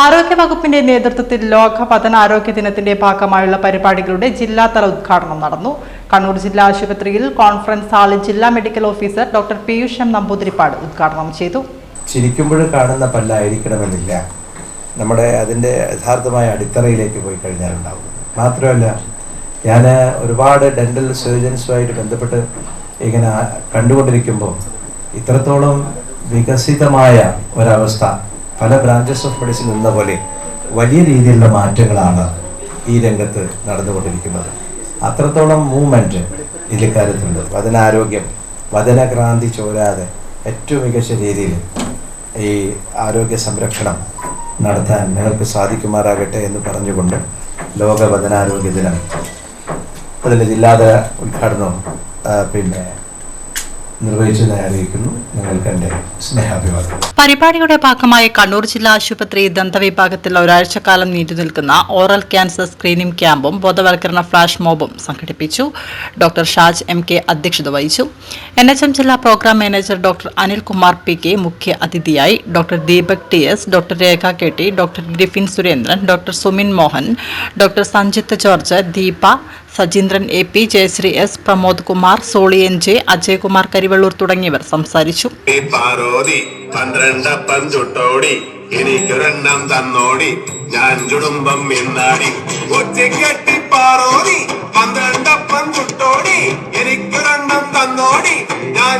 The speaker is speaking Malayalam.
ആരോഗ്യവകുപ്പിന്റെ നേതൃത്വത്തിൽ ലോക പതനാരോഗ്യ ദിനത്തിന്റെ ഭാഗമായുള്ള പരിപാടികളുടെ ജില്ലാതല ഉദ്ഘാടനം നടന്നു. കണ്ണൂർ ജില്ലാ ആശുപത്രിയിൽ കോൺഫറൻസ് ഹാളിൽ ജില്ലാ medical officer doctor Piyush M Namboothiripad ഉദ്ഘാടനം ചെയ്തു. ചിരിക്കുമ്പോൾ കാണുന്ന പല്ലായിരിക്കണമെന്നില്ല. നമ്മുടെ അതിന്റെ യഥാർത്ഥമായ അടിത്തറയിലേക്ക് പോയി കഴിഞ്ഞാൽ ഉണ്ടാവും മാത്രമല്ല ഞാൻ ഒരുപാട് ഡെന്റൽ സർജൻസുമായിട്ട് ബന്ധപ്പെട്ട് ഇങ്ങനെ കണ്ടുകൊണ്ടിരിക്കുമ്പോൾ ഇത്രത്തോളം വികസിതമായ ഒരവസ്ഥ പല ബ്രാഞ്ചസ് ഓഫ് മെഡിസിൻ എന്ന പോലെ വലിയ രീതിയിലുള്ള മാറ്റങ്ങളാണ് ഈ രംഗത്ത് നടന്നുകൊണ്ടിരിക്കുന്നത്. അത്രത്തോളം മൂവ്മെന്റ് ഇതിൽ കാര്യത്തിലുണ്ട്. വചനാരോഗ്യം വചനക്രാന്തി ചോരാതെ ഏറ്റവും മികച്ച രീതിയിൽ ഈ ആരോഗ്യ സംരക്ഷണം നടത്താൻ നിങ്ങൾക്ക് സാധിക്കുമാറാകട്ടെ എന്ന് പറഞ്ഞുകൊണ്ട് ലോക വചനാരോഗ്യ ദിനം അതിന്റെ ജില്ലാതല ഉദ്ഘാടനവും പിന്നെ പരിപാടിയുടെ ഭാഗമായി കണ്ണൂർ ജില്ലാ ആശുപത്രി ദന്തവിഭാഗത്തിൽ ഒരാഴ്ചക്കാലം നീണ്ടുനിൽക്കുന്ന ഓറൽ ക്യാൻസർ സ്ക്രീനിംഗ് ക്യാമ്പും ബോധവൽക്കരണ ഫ്ലാഷ് മോബും സംഘടിപ്പിച്ചു. ഡോക്ടർ ഷാജ് എം കെ അധ്യക്ഷത വഹിച്ചു. എൻ എച്ച് എം ജില്ലാ program manager doctor Anilkumar P K മുഖ്യ അതിഥിയായി. Doctor Deepak T S doctor Rekha K T doctor Griffin Surendran doctor Sumin Mohan doctor Sanjith George Deepa Sajeendran A P Jayasree S Pramod Kumar Soly N J Ajaykumar Karivellur തുടങ്ങിയവർ സംസാരിച്ചു. തന്നോടി. ഞാൻ ചുടുമ്പം ഇന്നാടി തന്നോടി. ഞാൻ